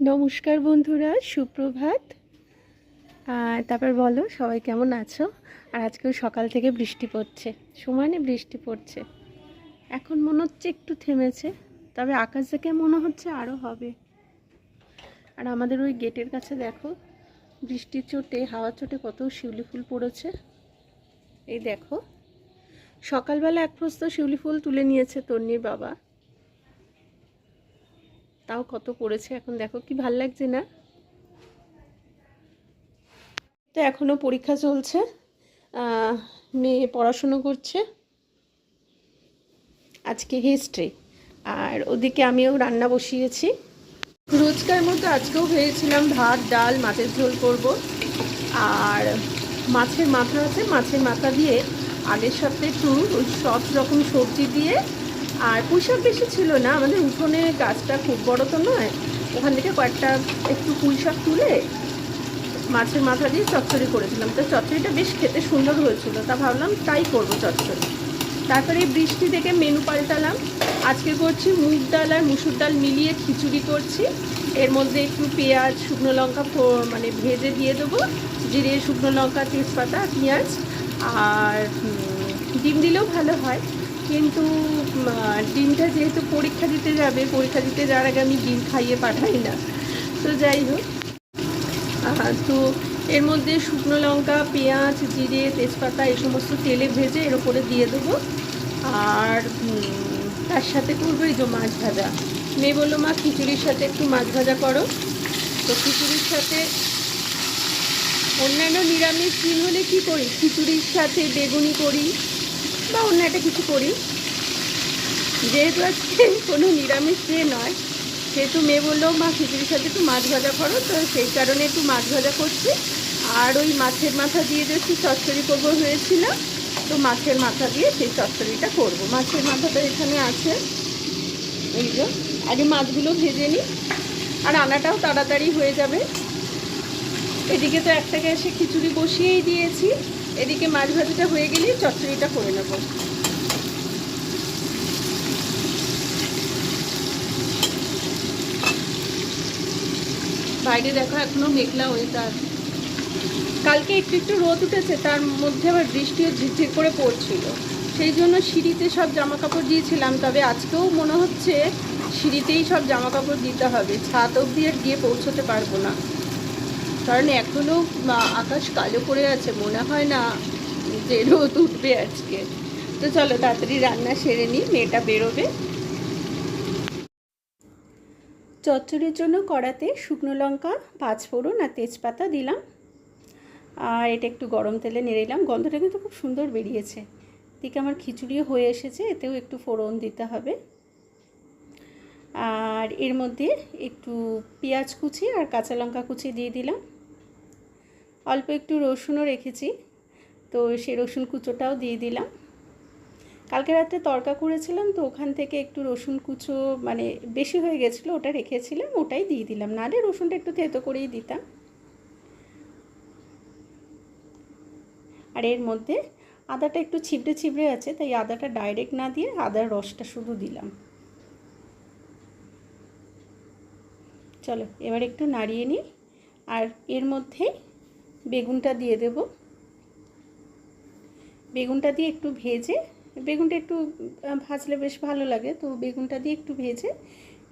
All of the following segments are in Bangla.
নমস্কার বন্ধুরা, সুপ্রভাত। তারপর বলো, সবাই কেমন আছো? আর আজকেও সকাল থেকে বৃষ্টি পড়ছে। সমানে বৃষ্টি পড়ছে। এখন মনে হচ্ছে একটু থেমেছে, তবে আকাশ থেকে মনে হচ্ছে আরও হবে। আর আমাদের ওই গেটের কাছে দেখো, বৃষ্টির চোটে, হাওয়ার চোটে কত শিউলি ফুল পড়েছে। এই দেখো, সকালবেলা এক প্রস্ত শিউলি ফুল তুলে নিয়েছে তন্নির বাবা। তাও কত পড়েছে এখন দেখো, কি ভালো লাগছে না? তো এখনও পরীক্ষা চলছে মেয়ে পড়াশুনো করছে, আজকে হিস্ট্রি আর ওদিকে আমিও রান্না বসিয়েছি। রোজকার মতো আজকেও ভেবেছিলাম ভাত, ডাল, মাছের ঝোল করব, আর মাছের মাথা আছে, মাছের মাথা দিয়ে আগের সপ্তাহে একটু সব রকম সবজি দিয়ে আর পুঁইশাক বেশি ছিল না, আমাদের উঠোনে গাছটা খুব বড় তো নয়, ওখান থেকে কয়েকটা একটু পুঁইশাক তুলে মাছের মাথা দিয়ে চচ্চড়ি করেছিলাম। তো চচ্চড়িটা বেশ খেতে সুন্দর হয়েছিল, তা ভাবলাম তাই করব চচ্চড়ি। তারপরে বৃষ্টি থেকে মেনু পাল্টালাম। আজকে করছি মুগ ডাল আর মুসুর ডাল মিলিয়ে খিচুড়ি করছি। এর মধ্যে একটু পেঁয়াজ, শুকনো লঙ্কা মানে ভেজে দিয়ে দেবো, জিরে, শুকনো লঙ্কা, তেজপাতা, পেঁয়াজ, আর ডিম দিলেও ভালো হয়। কিন্তু ডিমটা যেহেতু পরীক্ষা দিতে যাবে, পরীক্ষা দিতে যাওয়ার আগে আমি ডিম খাইয়ে পাঠাই না। তো যাই হোক তো এর মধ্যে শুকনো লঙ্কা, পেঁয়াজ, জিরে, তেজপাতা, এই সমস্ত তেলে ভেজে এর উপরে দিয়ে দেবো। আর তার সাথে করব এই যে মাছ ভাজা। মেয়ে বলল, মা, খিচুড়ির সাথে একটু মাছ ভাজা করো। তো খিচুড়ির সাথে অন্যান্য নিরামিষ দিন হলে কী করি? খিচুড়ির সাথে বেগুনি করি বা অন্য একটা কিছু করি। যেহেতু আজকে কোনো নিরামিষ দিয়ে নয়, সেহেতু মেয়ে বলল, মা, খিচুড়ির সাথে একটু মাছ ভাজা করো। তো সেই কারণে একটু মাছ ভাজা করছি। আর ওই মাছের মাথা দিয়ে যে একটু চচ্চড়ি করব হয়েছিল, তো মাছের মাথা দিয়ে সেই চচ্চড়িটা করব। মাছের মাথাটা এখানে আছে। যে, আগে মাছগুলো ভেজে নিই। আর আনাটাও তাড়াতাড়ি হয়ে যাবে। এদিকে তো একটা গ্যাসে খিচুড়ি বসিয়েই দিয়েছি। এদিকে মাছ ভাজাটা হয়ে গেলেই চচ্চড়িটা করে নেব। বাইরে দেখো এখনও মেঘলা ওয়েদার কালকে একটু একটু রোদ উঠেছে, তার মধ্যে আবার বৃষ্টিও ঝিরঝির করে পড়ছিল। সেই জন্য সিঁড়িতে সব জামা কাপড় দিয়েছিলাম, তবে আজকেও মনে হচ্ছে সিঁড়িতেই সব জামা কাপড় দিতে হবে। ছাদ অবধি আর গিয়ে পৌঁছতে পারব না। কারণ এখনও আকাশ কালো করে আছে, মনে হয় না যে রোদ উঠবে আজকে। তো চলো, তাড়াতাড়ি রান্না সেরে নিই, মেয়েটা বেরোবে। চচ্চড়ির জন্য কড়াতে শুকনো লঙ্কা, পাঁচ ফোড়ন আর তেজপাতা দিলাম। আর এটা একটু গরম তেলে নেড়ে নিলাম। গন্ধটা কিন্তু খুব সুন্দর বেরিয়েছে। দিকে আমার খিচুড়িও হয়ে এসেছে, এতেও একটু ফোড়ন দিতে হবে। আর এর মধ্যে একটু পেঁয়াজ কুচি আর কাঁচা লঙ্কা কুচি দিয়ে দিলাম। অল্প একটু রসুনও রেখেছি। তো সেই রসুন কুচোটাও দিয়ে দিলাম। কালকে রাত্রে তরকা করেছিলাম তো ওখান থেকে একটু রসুন কুচো মানে বেশি হয়ে গেছিল ওটা রেখেছিলাম, ওটাই দিয়ে দিলাম। নাহলে রসুনটা একটু থেতো করেই দিতাম। আর এর মধ্যে আদাটা একটু ছিবড়ে ছিবড়ে আছে, তাই আদাটা ডাইরেক্ট না দিয়ে আদার রসটা শুধু দিলাম। চলো, এবার একটু নাড়িয়ে নিই। আর এর মধ্যে বেগুনটা দিয়ে দেব। বেগুনটা দিয়ে একটু ভেজে, বেগুনটা একটু ভাজলে বেশ ভালো লাগে। তো বেগুনটা দিয়ে একটু ভেজে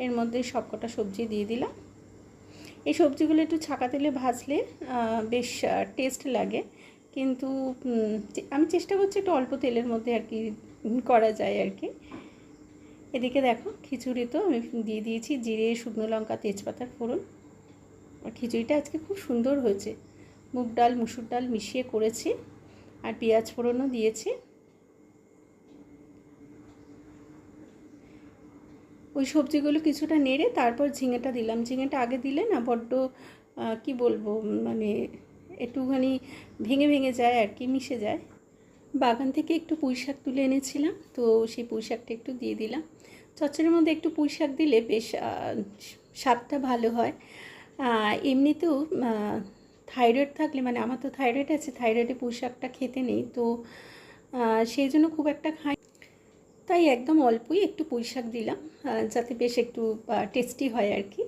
এর মধ্যে সবকটা সবজি দিয়ে দিলাম। এই সবজিগুলো একটু ছাকা তেলে ভাজলে বেশ টেস্ট লাগে। কিন্তু আমি চেষ্টা করছি একটু অল্প তেলের মধ্যে আর কি করা যায় আর কি। এদিকে দেখো, খিচুড়ি তো আমি দিয়ে দিয়েছি, জিরে, শুকনো লঙ্কা, তেজপাতার ফোড়ন। আর খিচুড়িটা আজকে খুব সুন্দর হয়েছে। মুগ ডাল, মুসুর ডাল মিশিয়ে করেছি আর পেঁয়াজ ফোড়নও দিয়েছি। ওই সবজিগুলো কিছুটা নেড়ে তারপর ঝিঙেটা দিলাম। ঝিঙেটা আগে দিলে না বড্ড কি বলব মানে একটুখানি ভেঙে ভেঙে যায় আর কি, মিশে যায়। বাগান থেকে একটু পুঁই শাক তুলে এনেছিলাম, তো সেই পুঁই শাকটা একটু দিয়ে দিলাম। চচ্চড়ির মধ্যে একটু পুঁই শাক দিলে বেশ স্বাদটা ভালো হয়। এমনিতেও থাইরয়েড থাকলে মানে আমার তো থাইরয়েড আছে থাইরয়েডে পুঁই শাকটা খেতে নেই, তো সেই জন্য খুব একটা খাই তাই একদম অল্পই একটু পুঁই শাক দিলাম যাতে বেশ একটু টেস্টি হয় আর কি।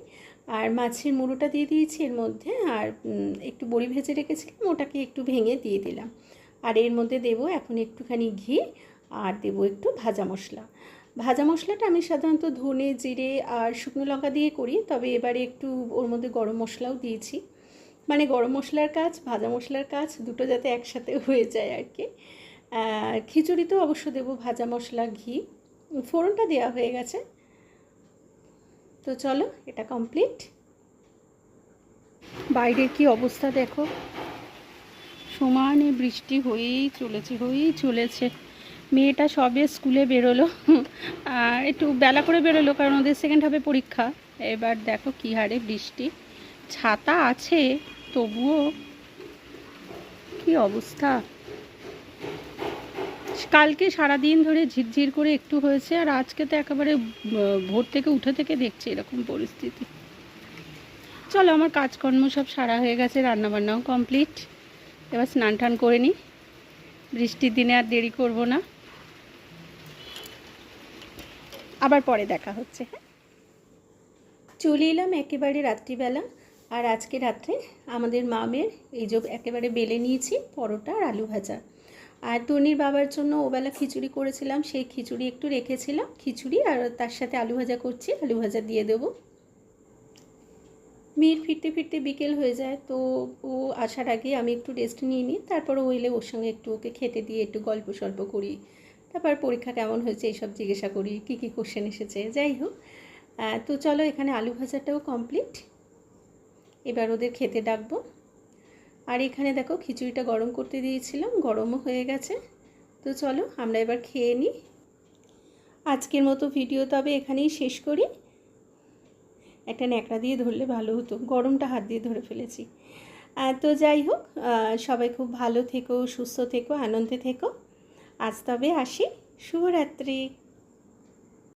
আর মাছের মুড়োটা দিয়ে দিয়েছি, এর মধ্যে, আর একটু বড়ি ভেজে রেখেছিলাম, ওটাকে একটু ভেঙে দিয়ে দিলাম। আর এর মধ্যে দেবো এখন একটুখানি ঘি, আর দেবো একটু ভাজা মশলা। ভাজা মশলাটা আমি সাধারণত ধনে, জিরে আর শুকনো লঙ্কা দিয়ে করি, তবে এবারে একটু ওর মধ্যে গরম মশলাও দিয়েছি। মানে গরম মশলার কাজ, ভাজা মশলার কাজ দুটো যাতে একসাথে হয়ে যায় আর কি। খিচুড়িতেও অবশ্য দেবো, ভাজা মশলা, ঘি। ফোড়নটা দেওয়া হয়ে গেছে। তো চলো, এটা কমপ্লিট বাইরের কি অবস্থা দেখো? সমানে বৃষ্টি হয়েই চলেছে হয়েই চলেছে। মেয়েটা সবে স্কুলে বেরোলো। আর একটু বেলা করে বেরোলো কারণ ওদের সেকেন্ড হাফে পরীক্ষা। এবার দেখো কী হারে বৃষ্টি। ছাতা আছে তবুও কি অবস্থা? কালকে সারা দিন ধরে ঝিরঝির করে একটু হয়েছে আর আজকে তো একেবারে ভোর থেকে উঠে থেকে দেখছি এরকম পরিস্থিতি। চলো আমার কাজকর্ম সব সারা হয়ে গেছে, রান্নাবান্নাও কমপ্লিট। এবার স্নান টান করে নিই। বৃষ্টির দিনে আর দেরি করব না। আবার পরে দেখা হচ্ছে হ্যাঁ? চলে এলাম একেবারে রাত্রিবেলা। আর আজকে রাত্রে আমাদের মামের এই যে একেবারে বেলে নিয়েছি পরোটা আর আলু ভাজা। আর তনির বাবার জন্য ওবেলা খিচুড়ি করেছিলাম, সেই খিচুড়ি একটু রেখেছিলাম, খিচুড়ি আর তার সাথে আলু ভাজা করছি, আলু ভাজা দিয়ে দেবো। মেয়ের ফিরতে ফিরতে বিকেল হয়ে যায়, তো ও আসার আগে আমি একটু রেস্ট নিয়ে নিই, তারপর ও এলে ওর সঙ্গে একটু ওকে খেতে দিয়ে একটু গল্প সল্প করি। তারপর পরীক্ষা কেমন হয়েছে এইসব জিজ্ঞাসা করি, কী কী কোশ্চেন এসেছে, যাই হোক। তো চলো এখানে আলু ভাজাটাও কমপ্লিট এবার ওদের খেতে ডাকবো। আর এখানে দেখো খিচুড়িটা গরম করতে দিয়েছিলাম, গরমও হয়ে গেছে। তো চলো আমরা এবার খেয়ে নিই। আজকের মতো ভিডিও তবে এখানেই শেষ করি। একটা ন্যাকড়া দিয়ে ধরলে ভালো হতো, গরমটা হাত দিয়ে ধরে ফেলেছি। তো যাই হোক সবাই খুব ভালো থেকো, সুস্থ থেকো, আনন্দে থেকো। আজ তবে আসি। শুভরাত্রি।